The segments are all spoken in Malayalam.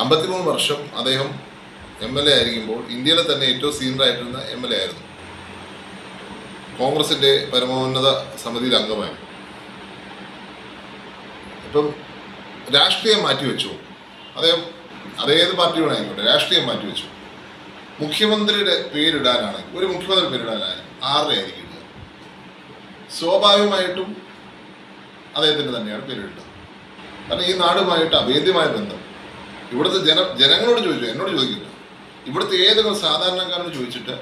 അമ്പത്തിമൂന്ന് വർഷം അദ്ദേഹം എം എൽ എ ആയിരിക്കുമ്പോൾ ഇന്ത്യയിലെ തന്നെ ഏറ്റവും സീനിയർ ആയിട്ടിരുന്ന എം എൽ എ ആയിരുന്നു. കോൺഗ്രസിന്റെ പരമോന്നത സമിതിയിൽ അംഗമായി ഇപ്പം രാഷ്ട്രീയം മാറ്റിവെച്ചു. അദ്ദേഹം അതേത് പാർട്ടി വേണമെങ്കിൽ രാഷ്ട്രീയം മാറ്റിവെച്ചു. മുഖ്യമന്ത്രിയുടെ പേരിടാനാണ് ഒരു മുഖ്യമന്ത്രി പേരിടാനാണ് ആരുടെ ആയിരിക്കും സ്വാഭാവികമായിട്ടും അദ്ദേഹത്തിന്റെ തന്നെയാണ് പേരിടുന്നത് കാരണം ഈ നാടുമായിട്ട് അഭേദ്യമായ ബന്ധം. ഇവിടുത്തെ ജന ജനങ്ങളോട് ചോദിച്ചു എന്നോട് ചോദിക്കുന്നു. ഇവിടുത്തെ ഏതൊരു സാധാരണക്കാരോട് ചോദിച്ചിട്ട്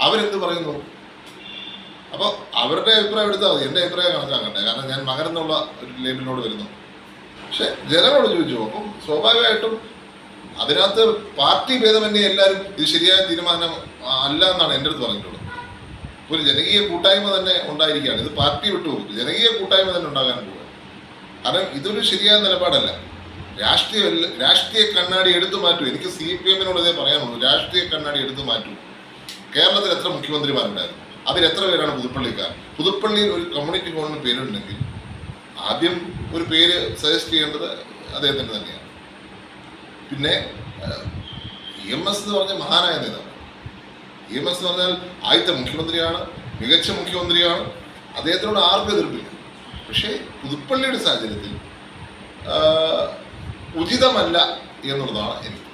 അവരെന്ത് പറയുന്നു? അപ്പോൾ അവരുടെ അഭിപ്രായം എടുത്താൽ മതി. എന്റെ അഭിപ്രായം കണക്കാക്കട്ടെ കാരണം ഞാൻ മകനെന്നുള്ള ഒരു ലേബലിനോട് വരുന്നു. പക്ഷെ ജനങ്ങളോട് ചോദിച്ചു. അപ്പം സ്വാഭാവികമായിട്ടും അതിനകത്ത് പാർട്ടി ഭേദമന്യേ എല്ലാവരും ഇത് ശരിയായ തീരുമാനം അല്ല എന്നാണ് എന്റെ അടുത്ത് പറഞ്ഞിട്ടുള്ളത്. ഒരു ജനകീയ കൂട്ടായ്മ തന്നെ ഉണ്ടായിരിക്കുകയാണ്. ഇത് പാർട്ടി വിട്ടുപോകും. ജനകീയ കൂട്ടായ്മ തന്നെ ഉണ്ടാകാൻ പോകുക കാരണം ഇതൊരു ശരിയായ നിലപാടല്ല. രാഷ്ട്രീയ രാഷ്ട്രീയ കണ്ണാടി എടുത്തു മാറ്റൂ. എനിക്ക് സി പി എമ്മിനുള്ളതേ പറയാനുള്ളൂ. രാഷ്ട്രീയ കണ്ണാടി എടുത്തു മാറ്റൂ. കേരളത്തിൽ എത്ര മുഖ്യമന്ത്രിമാരുണ്ടായിരുന്നു? അതിൽ എത്ര പേരാണ് പുതുപ്പള്ളിക്കാർ? പുതുപ്പള്ളിയിൽ ഒരു കമ്മ്യൂണിറ്റി ഹോളിന് പേരുണ്ടെങ്കിൽ ആദ്യം ഒരു പേര് സജസ്റ്റ് ചെയ്യേണ്ടത് അദ്ദേഹത്തിന് തന്നെയാണ്. പിന്നെ ഇ എം എസ് എന്ന് പറഞ്ഞ മഹാനായ നേതാവ്. ഇ എം എസ് എന്ന് പറഞ്ഞാൽ ആദ്യത്തെ മുഖ്യമന്ത്രിയാണ് മികച്ച മുഖ്യമന്ത്രിയാണ്. അദ്ദേഹത്തിനോട് ആർക്കും എതിർപ്പില്ല. പക്ഷേ പുതുപ്പള്ളിയുടെ സാഹചര്യത്തിൽ ഉചിതമല്ല എന്നുള്ളതാണ് എനിക്ക്